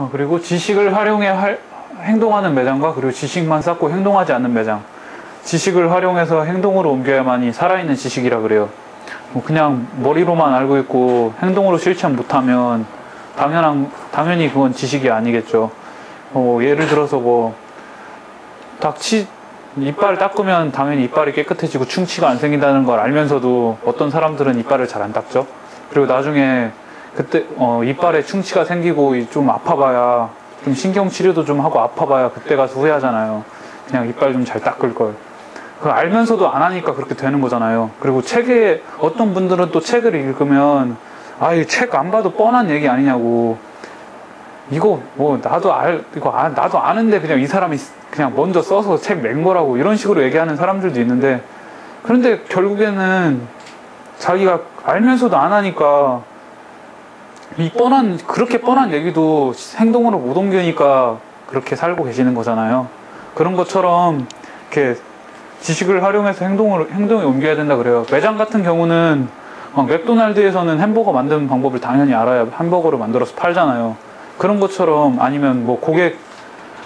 어, 그리고 지식을 활용해 할- 행동하는 매장과 그리고 지식만 쌓고 행동하지 않는 매장. 지식을 활용해서 행동으로 옮겨야만이 살아있는 지식이라 그래요. 뭐 그냥 머리로만 알고 있고 행동으로 실천 못하면 당연한 당연히 그건 지식이 아니겠죠. 어, 예를 들어서 뭐 닥치 이빨을 닦으면 당연히 이빨이 깨끗해지고 충치가 안 생긴다는 걸 알면서도 어떤 사람들은 이빨을 잘 안 닦죠. 그리고 나중에 그때 어, 이빨에 충치가 생기고 이- 좀 아파봐야 좀 신경 치료도 좀 하고 아파봐야 그때 가서 후회하잖아요. 그냥 이빨 좀 잘 닦을 걸. 그걸 알면서도 안 하니까 그렇게 되는 거잖아요. 그리고 책에 어떤 분들은 또 책을 읽으면 아, 이 책 안 봐도 뻔한 얘기 아니냐고. 이거 뭐 나도 알 이거 아, 나도 아는데 그냥 이 사람이 그냥 먼저 써서 책 낸 거라고 이런 식으로 얘기하는 사람들도 있는데 그런데 결국에는 자기가 알면서도 안 하니까 이 뻔한 그렇게 뻔한 얘기도 행동으로 못 옮기니까 그렇게 살고 계시는 거잖아요. 그런 것처럼 이렇게 지식을 활용해서 행동을 행동에 옮겨야 된다 그래요. 매장 같은 경우는 어, 맥도날드에서는 햄버거 만드는 방법을 당연히 알아야 햄버거를 만들어서 팔잖아요. 그런 것처럼 아니면 뭐 고객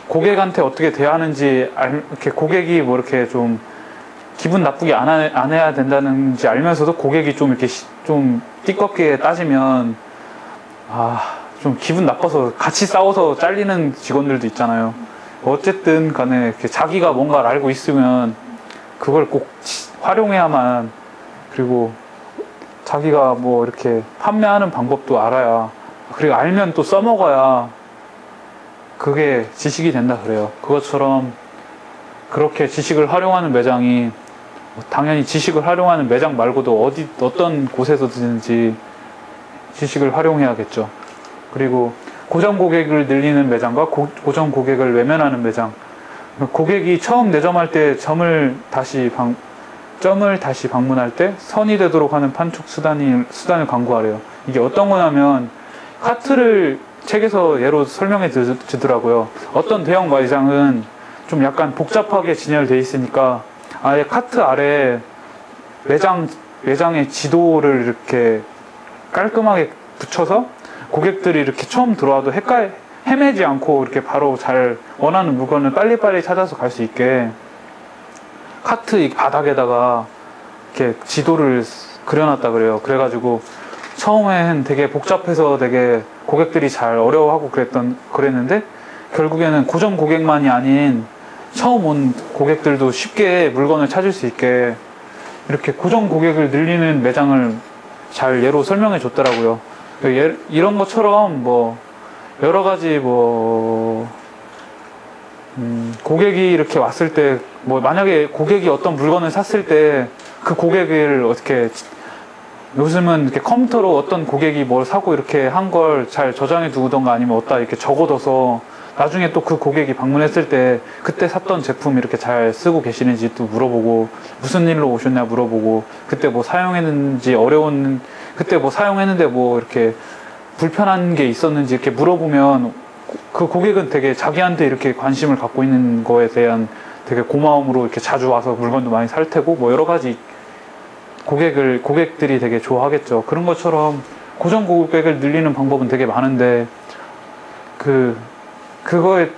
고객한테 어떻게 대하는지 알, 이렇게 고객이 뭐 이렇게 좀 기분 나쁘게 안, 하- 안 해야 된다는지 알면서도 고객이 좀 이렇게 시- 좀 띠껍게 따지면 아 좀 기분 나빠서 같이 싸워서 잘리는 직원들도 있잖아요. 어쨌든 간에 자기가 뭔가를 알고 있으면 그걸 꼭 치- 활용해야만 그리고 자기가 뭐 이렇게 판매하는 방법도 알아야 그리고 알면 또 써먹어야 그게 지식이 된다 그래요. 그것처럼 그렇게 지식을 활용하는 매장이 당연히 지식을 활용하는 매장 말고도 어디 어떤 곳에서든지 지식을 활용해야겠죠. 그리고 고정 고객을 늘리는 매장과 고, 고정 고객을 외면하는 매장. 고객이 처음 내점할 때 점을 다시 방, 점을 다시 방문할 때 선이 되도록 하는 판촉 수단이, 수단을 강구하래요. 이게 어떤 거냐면 카트를 책에서 예로 설명해 주- 주더라고요. 어떤 대형 매장은 좀 약간 복잡하게 진열돼 있으니까 아예 카트 아래 매장 매장의 지도를 이렇게 깔끔하게 붙여서 고객들이 이렇게 처음 들어와도 헷갈 헤매지 않고 이렇게 바로 잘 원하는 물건을 빨리빨리 찾아서 갈 수 있게 카트 이 바닥에다가 이렇게 지도를 그려놨다 그래요. 그래가지고 처음엔 되게 복잡해서 되게 고객들이 잘 어려워하고 그랬던 그랬는데 결국에는 고정 고객만이 아닌 처음 온 고객들도 쉽게 물건을 찾을 수 있게 이렇게 고정 고객을 늘리는 매장을 잘 예로 설명해 줬더라고요. 예- 이런 것처럼 뭐 여러 가지 뭐 음, 고객이 이렇게 왔을 때 뭐 만약에 고객이 어떤 물건을 샀을 때 그 고객을 어떻게 요즘은 이렇게 컴퓨터로 어떤 고객이 뭘 사고 이렇게 한 걸 잘 저장해 두던가 아니면 어디다 이렇게 적어둬서 나중에 또 그 고객이 방문했을 때 그때 샀던 제품 이렇게 잘 쓰고 계시는지 또 물어보고 무슨 일로 오셨냐 물어보고 그때 뭐 사용했는지 어려운 그때 뭐 사용했는데 뭐 이렇게 불편한 게 있었는지 이렇게 물어보면 그 고객은 되게 자기한테 이렇게 관심을 갖고 있는 거에 대한 되게 고마움으로 이렇게 자주 와서 물건도 많이 살 테고 뭐 여러 가지 고객을 고객들이 되게 좋아하겠죠. 그런 것처럼 고정 고객을 늘리는 방법은 되게 많은데 그 그거에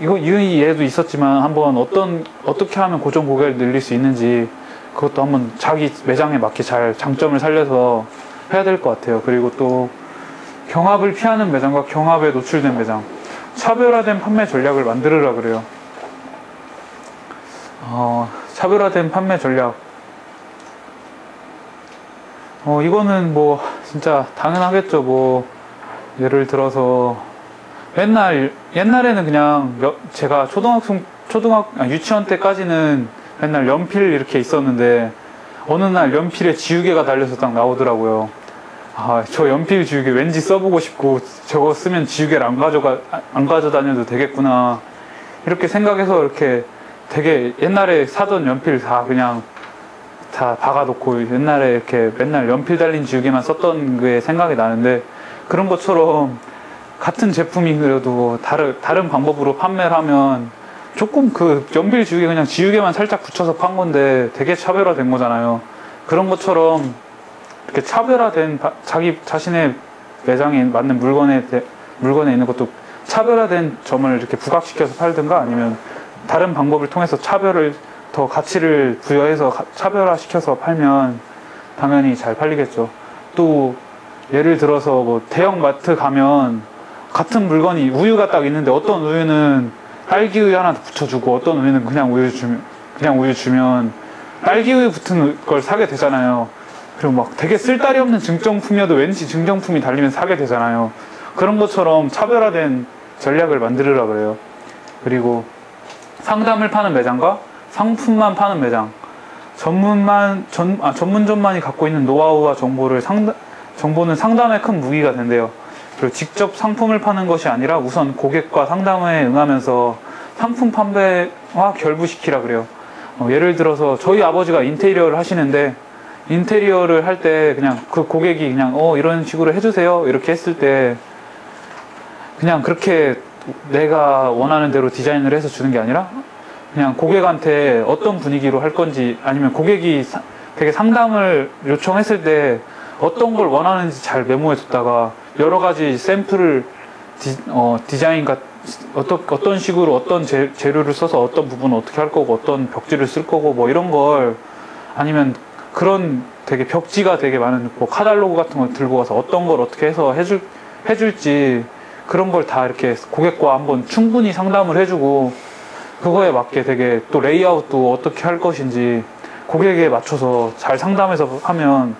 이거 이 예도 있었지만 한번 어떤 어떻게 하면 고정 고객을 늘릴 수 있는지 그것도 한번 자기 매장에 맞게 잘 장점을 살려서 해야 될 것 같아요. 그리고 또 경합을 피하는 매장과 경합에 노출된 매장 차별화된 판매 전략을 만들으라 그래요. 어, 차별화된 판매 전략. 어, 이거는 뭐, 진짜 당연하겠죠. 뭐, 예를 들어서, 맨날, 옛날에는 그냥, 여- 제가 초등학생, 초등학, 아, 유치원 때까지는 맨날 연필 이렇게 있었는데, 어느 날 연필에 지우개가 달려서 딱 나오더라고요. 아, 저 연필 지우개 왠지 써보고 싶고, 저거 쓰면 지우개를 안 가져가, 안 가져다녀도 되겠구나. 이렇게 생각해서 이렇게 되게 옛날에 사던 연필 다 그냥 다 박아놓고 옛날에 이렇게 맨날 연필 달린 지우개만 썼던 게 생각이 나는데 그런 것처럼 같은 제품이 그래도 다른, 다른 방법으로 판매를 하면 조금 그 연필 지우개 그냥 지우개만 살짝 붙여서 판 건데 되게 차별화된 거잖아요. 그런 것처럼 이렇게 차별화된 바- 자기 자신의 매장에 맞는 물건에 대- 물건에 있는 것도 차별화된 점을 이렇게 부각시켜서 팔든가 아니면 다른 방법을 통해서 차별을 더 가치를 부여해서 가- 차별화시켜서 팔면 당연히 잘 팔리겠죠. 또 예를 들어서 뭐 대형 마트 가면 같은 물건이 우유가 딱 있는데 어떤 우유는 딸기 우유 하나 더 붙여주고 어떤 우유는 그냥 우유 주면 그냥 우유 주면 딸기 우유 붙은 걸 사게 되잖아요. 그리고 막 되게 쓸데리 없는 증정품이어도 왠지 증정품이 달리면 사게 되잖아요. 그런 것처럼 차별화된 전략을 만들으라 그래요. 그리고 상담을 파는 매장과 상품만 파는 매장, 전문만 전, 아, 전문점만이 갖고 있는 노하우와 정보를 상담, 정보는 상담에 큰 무기가 된대요. 그리고 직접 상품을 파는 것이 아니라 우선 고객과 상담에 응하면서 상품 판매와 결부시키라 그래요. 어, 예를 들어서 저희 아버지가 인테리어를 하시는데 인테리어를 할 때 그냥 그 고객이 그냥 어 이런 식으로 해주세요 이렇게 했을 때 그냥 그렇게 내가 원하는 대로 디자인을 해서 주는 게 아니라 그냥 고객한테 어떤 분위기로 할 건지 아니면 고객이 사- 되게 상담을 요청했을 때 어떤 걸 원하는지 잘 메모해 뒀다가 여러 가지 샘플을 디, 어, 디자인 같 어떤 어떤 식으로 어떤 재, 재료를 써서 어떤 부분을 어떻게 할 거고 어떤 벽지를 쓸 거고 뭐 이런 걸 아니면 그런 되게 벽지가 되게 많은 뭐 카달로그 같은 걸 들고 가서 어떤 걸 어떻게 해서 해줄 해줄지 그런 걸 다 이렇게 고객과 한번 충분히 상담을 해주고 그거에 맞게 되게 또 레이아웃도 어떻게 할 것인지 고객에 맞춰서 잘 상담해서 하면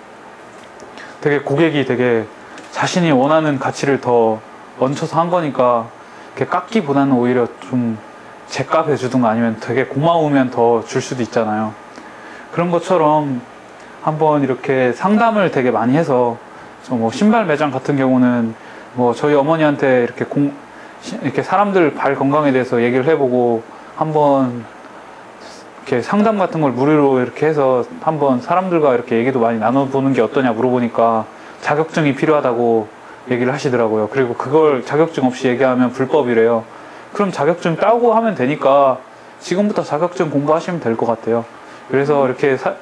되게 고객이 되게 자신이 원하는 가치를 더 얹혀서 한 거니까 이렇게 깎기보다는 오히려 좀 제값 해주든가 아니면 되게 고마우면 더 줄 수도 있잖아요. 그런 것처럼 한번 이렇게 상담을 되게 많이 해서 저뭐 신발 매장 같은 경우는 뭐 저희 어머니한테 이렇게 공 시- 이렇게 사람들 발 건강에 대해서 얘기를 해보고 한번 이렇게 상담 같은 걸 무료로 이렇게 해서 한번 사람들과 이렇게 얘기도 많이 나눠보는 게 어떠냐 물어보니까 자격증이 필요하다고 얘기를 하시더라고요. 그리고 그걸 자격증 없이 얘기하면 불법이래요. 그럼 자격증 따고 하면 되니까 지금부터 자격증 공부하시면 될 것 같아요. 그래서 이렇게 사-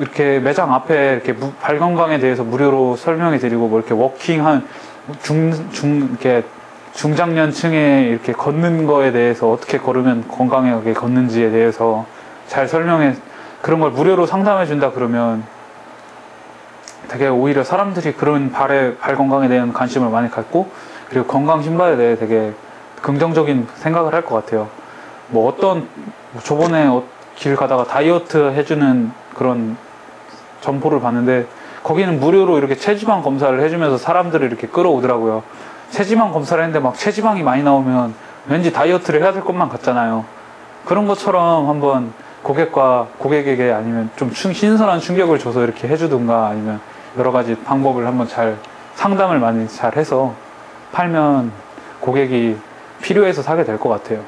이렇게 매장 앞에 이렇게 무- 발 건강에 대해서 무료로 설명해 드리고 뭐 이렇게 워킹 한 중, 중, 이렇게 중장년층에 이렇게 걷는 거에 대해서 어떻게 걸으면 건강하게 걷는지에 대해서 잘 설명해 그런 걸 무료로 상담해 준다 그러면 되게 오히려 사람들이 그런 발에 발 건강에 대한 관심을 많이 갖고 그리고 건강 신발에 대해 되게 긍정적인 생각을 할 것 같아요. 뭐 어떤 뭐 저번에 어- 길 가다가 다이어트 해주는 그런 점포를 봤는데 거기는 무료로 이렇게 체지방 검사를 해주면서 사람들을 이렇게 끌어오더라고요. 체지방 검사를 했는데 막 체지방이 많이 나오면 왠지 다이어트를 해야 될 것만 같잖아요. 그런 것처럼 한번 고객과 고객에게 아니면 좀 충- 신선한 충격을 줘서 이렇게 해주든가 아니면 여러 가지 방법을 한번 잘 상담을 많이 잘 해서 팔면 고객이 필요해서 사게 될 것 같아요.